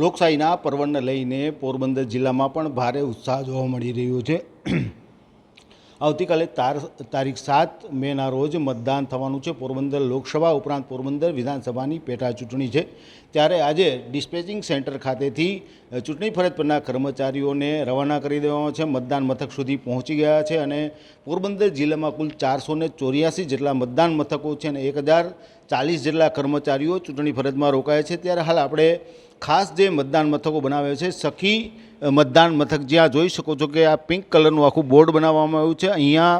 લોકશાહીના પર્વને લઈને પોરબંદર જિલ્લામાં પણ ભારે ઉત્સાહ જોવા મળી રહ્યો છે. આવતીકાલે તાર, તારીખ સાત મેના રોજ મતદાન થવાનું છે. પોરબંદર લોકસભા ઉપરાંત પોરબંદર વિધાનસભાની પેટા ચૂંટણી છે. ત્યારે આજે ડિસ્પેચિંગ સેન્ટર ખાતેથી ચૂંટણી ફરજ પરના કર્મચારીઓને રવાના કરી દેવામાં છે. મતદાન મથક સુધી પહોંચી ગયા છે અને પોરબંદર જિલ્લામાં કુલ ચારસો ચોર્યાસી જેટલા મતદાન મથકો છે અને એક હજાર ચાલીસ જેટલા કર્મચારીઓ ચૂંટણી ફરજમાં રોકાયા છે. ત્યારે હાલ આપણે ખાસ જે મતદાન મથકો બનાવ્યા છે, સખી મતદાન મથક જ્યાં જોઈ શકો છો કે આ પિંક કલરનું આખું બોર્ડ બનાવવામાં આવ્યું છે. અહીંયા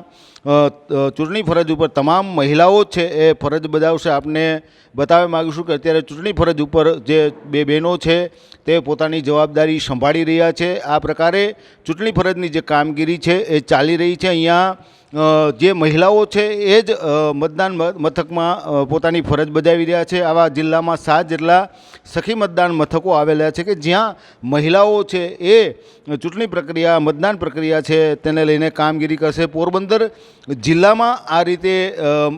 ચૂંટણી ફરજ ઉપર તમામ મહિલાઓ છે એ ફરજ બજાવશે. આપને બતાવવા માગીશું કે અત્યારે ચૂંટણી ફરજ ઉપર જે બે બહેનો છે તે પોતાની જવાબદારી સંભાળી રહ્યા છે. આ પ્રકારે ચૂંટણી ફરજની જે કામગીરી છે એ ચાલી રહી છે. અહીંયા જે મહિલાઓ છે એ જ મતદાન મથકમાં પોતાની ફરજ બજાવી રહ્યા છે. આવા જિલ્લામાં સાત જેટલા સખી મતદાન મથકો આવેલા છે કે જ્યાં મહિલાઓ છે એ ચૂંટણી પ્રક્રિયા, મતદાન પ્રક્રિયા છે તેને લઈને કામગીરી કરશે. પોરબંદર જિલ્લામાં આ રીતે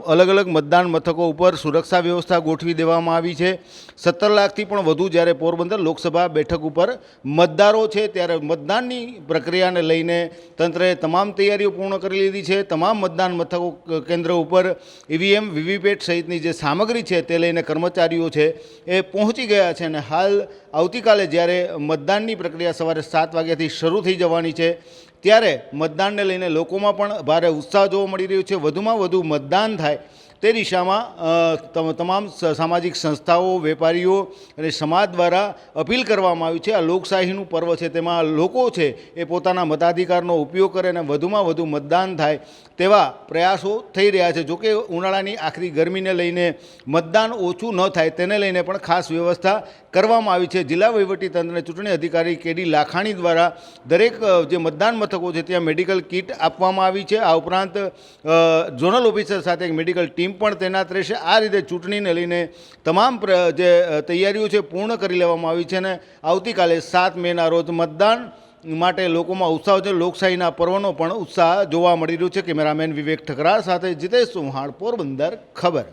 અલગ અલગ મતદાન મથકો ઉપર સુરક્ષા વ્યવસ્થા ગોઠવી દેવામાં આવી છે. સત્તર લાખથી પણ વધુ જ્યારે પોરબંદર લોકસભા બેઠક ઉપર મતદારો છે ત્યારે મતદાનની પ્રક્રિયાને લઈને તંત્રએ તમામ તૈયારીઓ પૂર્ણ કરી લીધી છે. તમામ મતદાન મથકો કેન્દ્ર ઉપર ઈવીએમ, વીવીપેટ સહિતની જે સામગ્રી છે તે લઈને કર્મચારીઓ છે એ પહોંચી ગયા છે અને હાલ આવતીકાલે જ્યારે મતદાનની પ્રક્રિયા સવારે સાત વાગ્યાથી શરૂ થઈ જવાની છે, ત્યારે મતદાનને લઈને લોકોમાં પણ ભારે ઉત્સાહ જોવા મળી રહ્યો છે. વધુમાં વધુ મતદાન થાય તે દિશામાં તમામ સામાજિક સંસ્થાઓ, વેપારીઓ અને સમાજ દ્વારા અપીલ કરવામાં આવી છે. આ લોકશાહીનું પર્વ છે, તેમાં લોકો છે, એ પોતાના મતાધિકારનો ઉપયોગ કરે અને વધુમાં વધુ મતદાન થાય તેવા પ્રયાસો થઈ રહ્યા છે. જોકે ઉનાળાની આખરી ગરમીને લઈને મતદાન ઓછું ન થાય તેને લઈને પણ ખાસ વ્યવસ્થા કરવામાં આવી છે. જિલ્લા વહીવટીતંત્રને ચૂંટણી અધિકારી કેડી લાખાણી દ્વારા દરેક જે મતદાન મથકો છે, ત્યાં મેડિકલ કિટ આપવામાં આવી છે. આ ઉપરાંત ઝોનલ ઓફિસર સાથે એક મેડિકલ ટીમ પણ તૈનાત રહેશે. આ રીતે ચૂંટણીને લઈને તમામ જે તૈયારીઓ છે પૂર્ણ કરી લેવામાં આવી છે અને આવતીકાલે સાત મેના રોજ મતદાન માટે લોકોમાં ઉત્સાહ છે. લોકશાહીના પર્વનો પણ ઉત્સાહ જોવા મળી રહ્યો છે. કેમેરામેન વિવેક ઠકરાર સાથે જીતેશ સુહાણ પોરબંદર ખબર.